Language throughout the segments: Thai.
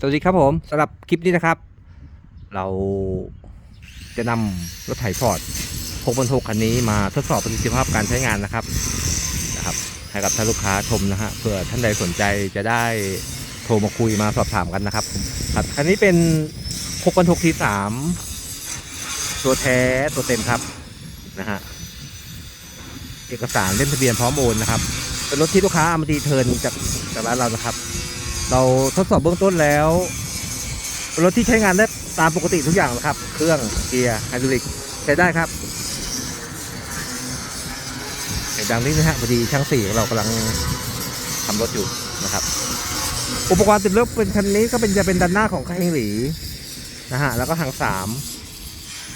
สวัสดีครับผมสำหรับคลิปนี้นะครับ เราจะนำรถไถฟอร์ด6บรรทุกคันนี้มาทดสอบประสิทธิภาพการใช้งานนะครับนะครับ ให้กับท่านลูกค้าชมนะฮะเผื่อท่านใดสนใจจะได้โทรมาคุยมาสอบถามกันนะครับครับคันนี้เป็น6บรรทุกทีสามตัวแท้ตัวเต็มครับนะฮะเอกสารเล่มทะเบียนพร้อมโอนนะครับเป็นรถที่ลูกค้าเอามาดีเทินจากจากร้านเรานะครับ เราทดสอบเบื้องต้นแล้ว รถที่ใช้งานได้ตามปกติทุกอย่างนะครับ เครื่องเกียร์ไฮดรอลิกใช้ได้ครับเสียงดังนิดนะฮะพอดีช่างสี่เรากำลังทำรถอยู่นะครับ อุปกรณ์ติดรถเป็นคันนี้ก็เป็นจะเป็นด้านหน้าของคันหลีนะฮะแล้วก็หางสาม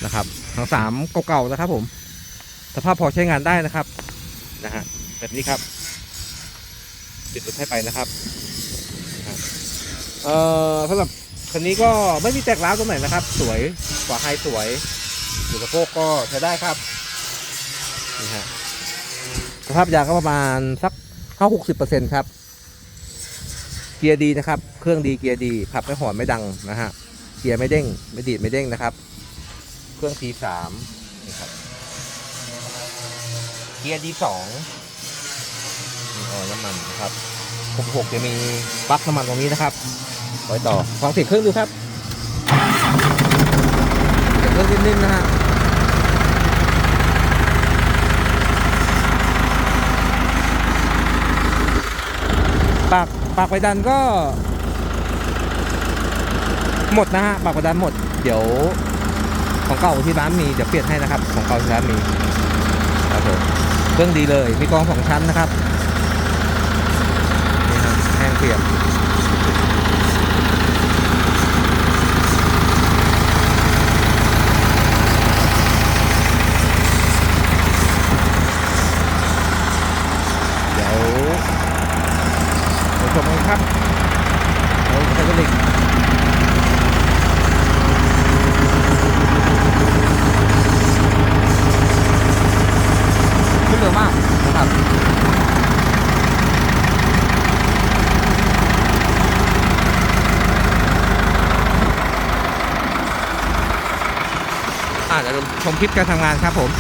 นะครับหางสามเก่าๆนะครับ ผม สภาพพอใช้งานได้นะครับนะฮะแบบนี้ครับติดรถให้ไปนะครับ เอ่อสำหรับคันนี้ก็ไม่มีแตกร้าวตรงไหนนะครับ สวยฝาไฮสวยอยู่สะโพกก็ใช้ได้ครับนี่ฮะสภาพยางก็ประมาณสักเข้าหกสิบเปอร์เซ็นครับ เกียร์ดีนะครับ เครื่องดีเกียร์ดีขับไม่หอนไม่ดังนะฮะเกียร์ไม่เด้งไม่ดีดไม่เด้งนะครับ เครื่อง T สามนี่ครับเกียร์ D สองนี่ออยน้ำมันนะครับ66จะมีปลั๊กน้ำมันตรงนี้นะครับ ไว้ต่อฟังเสียงเครื่องดูครับเสียงเครื่องนิ่มๆนะฮะปากปากไปดันก็ หมดนะฮะปากไปดันหมด เดี๋ยวของเก่าที่ร้านมีเดี๋ยวเปลี่ยนให้นะครับ ของเก่าที่ร้านมีครับผมเครื่องดีเลยมีกองสองชั้นนะครับนี่ครับแห้งเปียกเดี๋ยวไปชมกันครับเราไฮดรอลิกขึ้นเร็วมากนะครับ อ่าเดี๋ยวชมค ลิปการทำงานครับผม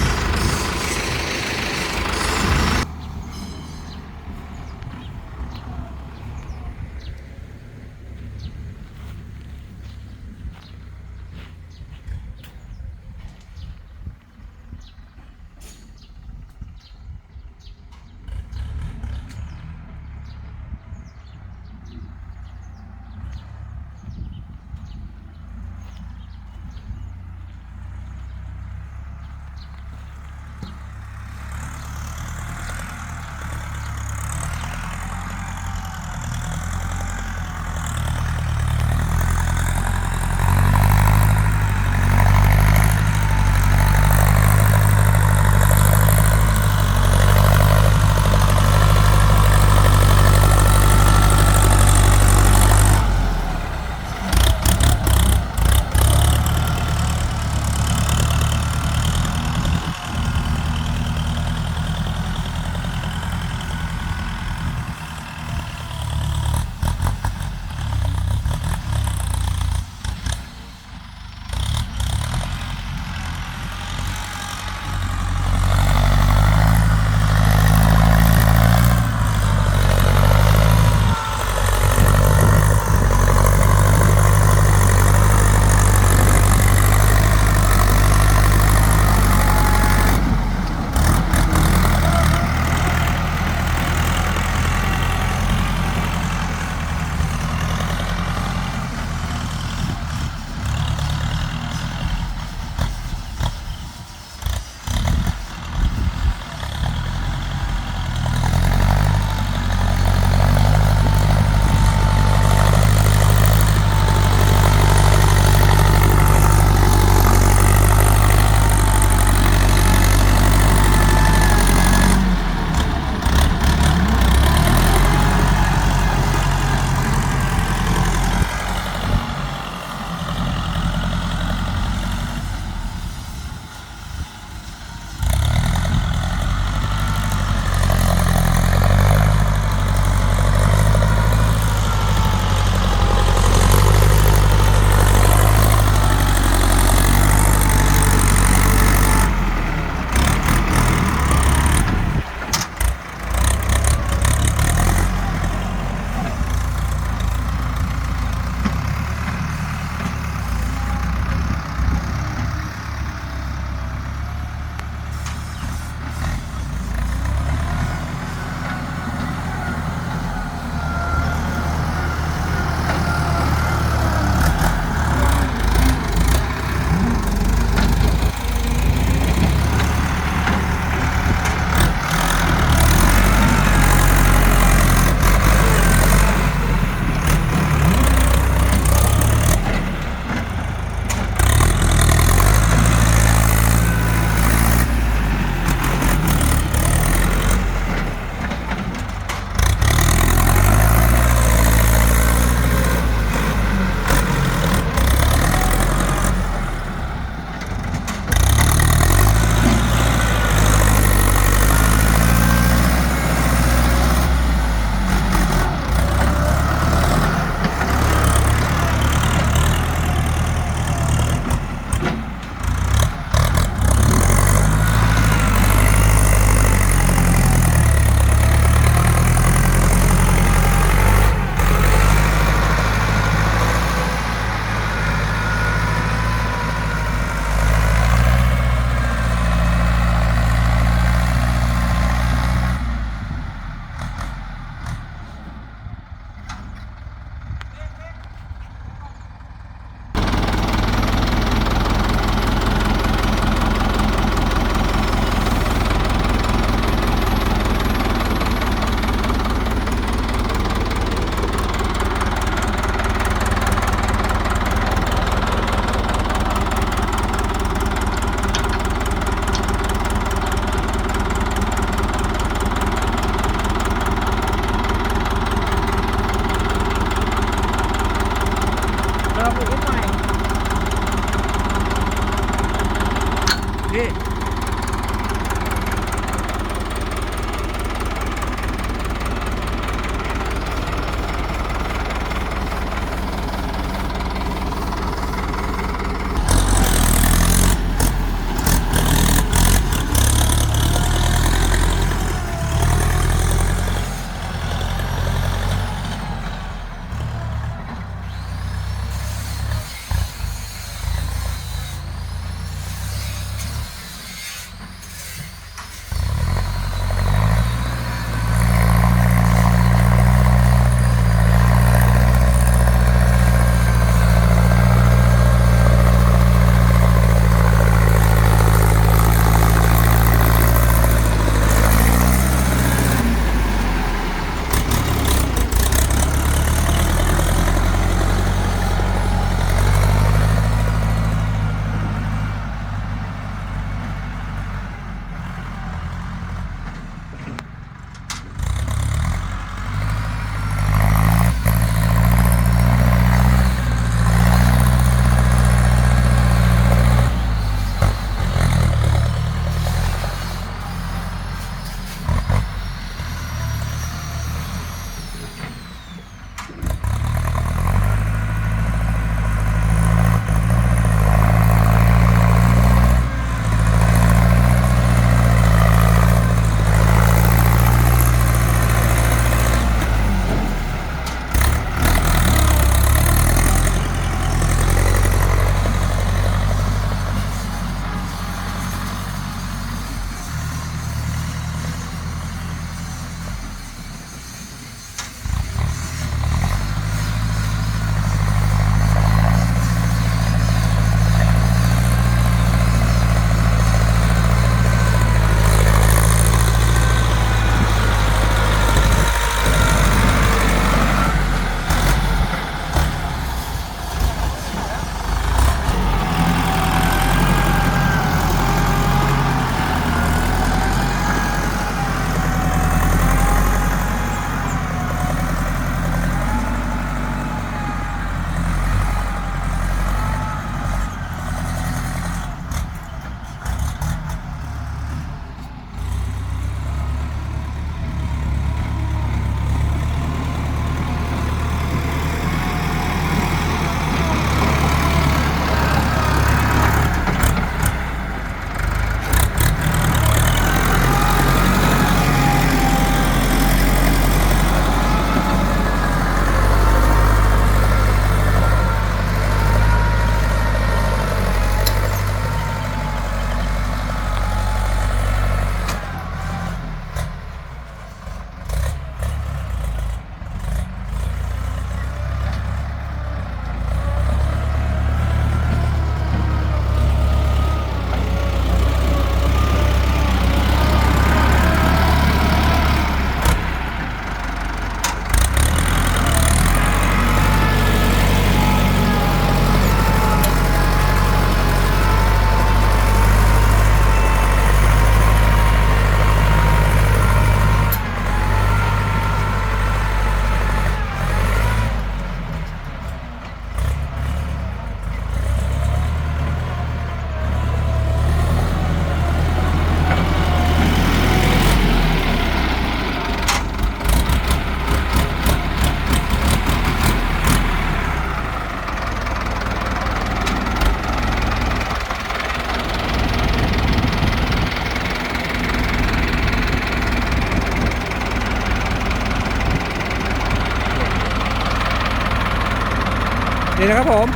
นี่นะครับผม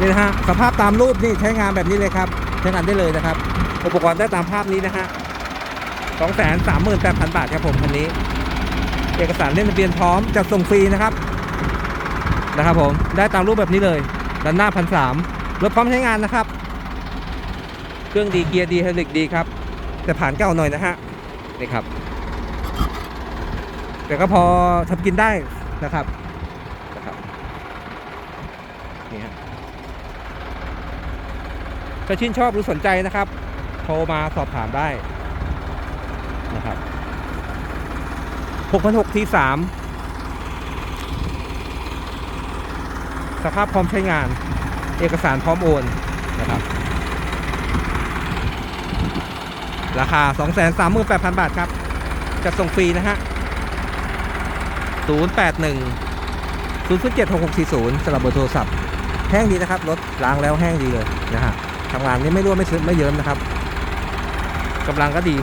นี่นะฮะสภาพตามรูปนี่ใช้งานแบบนี้เลยครับใช้งานได้เลยนะครับ อุปกรณ์ได้ตามภาพนี้นะฮะสองแสนสามหมื่นแปดพันบาทครับผมคันนี้ เอกสารเล่นทะเบียนพร้อมจัดส่งฟรีนะครับนะครับผมได้ตามรูปแบบนี้เลยด้านหน้าพันสามรถพร้อมใช้งานนะครับ เครื่องดีเกียร์ดีไฮดรอลิกดีครับ แต่ผ่านเก่าหน่อยนะฮะนี่ครับ แต่ก็พอทำกินได้นะครับ นี่ฮะถ้าชื่นชอบหรือสนใจนะครับ โทรมาสอบถามได้นะครับ6,600ที3สภาพพร้อมใช้งาน เอกสารพร้อมโอนนะครับ ราคา 238,000 บาทครับ จะส่งฟรีนะฮะ 081 007 6640สำหรับเบอร์โทรศัพท์ แห้งดีนะครับรถล้างแล้วแห้งดีเลยนะฮะทำงานนี่ไม่รั่วไม่ซึมไม่เยิ้มนะครับกำลังก็ดี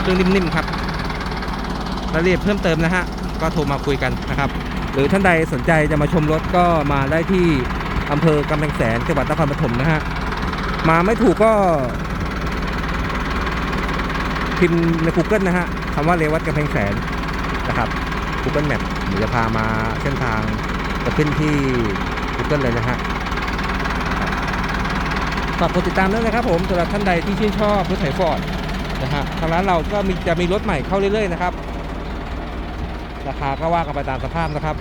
เครื่องนิ่มๆครับรายละเอียดเพิ่มเติมนะฮะ ก็โทรมาคุยกันนะครับ รือท่านใดสนใจจะมาชมรถก็มาได้ที่อำเภอกำแพงแสนจังหวัดนครปฐมนะฮะ มาไม่ถูกก็ พิมพ์ใน Google นะฮะคำว่าเรวัดกำแพงแสนนะครับ Google Map เดี๋ยวจะพามาเส้นทางจะขึ้นที่ Google เลยนะฮะฝากกดติดตามด้วยนะครับผมสำหรับท่านใดที่ชื่นชอบรถไถฟอร์ดนะฮะทางร้านเราก็มีจะมีรถใหม่เข้าเรื่อยๆนะครับ ราคาก็ว่ากันไปตามสภาพนะครับ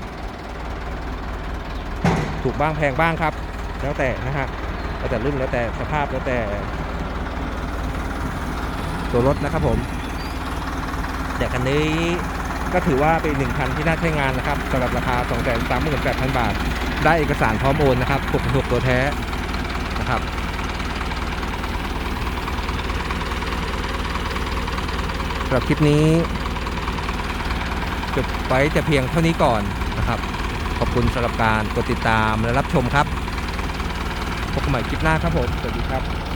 ถูกบ้างแพงบ้างครับ แล้วแต่นะฮะแล้วแต่รุ่นแล้วแต่สภาพแล้วแต่ ตัวรถนะครับผมแต่คันนี้ก็ถือว่าเป็นหนึ่งคันที่น่าใช้งานนะครับสำหรับราคา 2 3 8 0 0 0 บาท ได้เอกสารพร้อมโอนนะครับปกถูกตัวแท้นะครับสำหรับคลิปนี้ จบไว้แต่เพียงเท่านี้ก่อนนะครับ ขอบคุณสำหรับการกดติดตามและรับชมครับพบกันใหม่คลิปหน้าครับผม สวัสดีครับ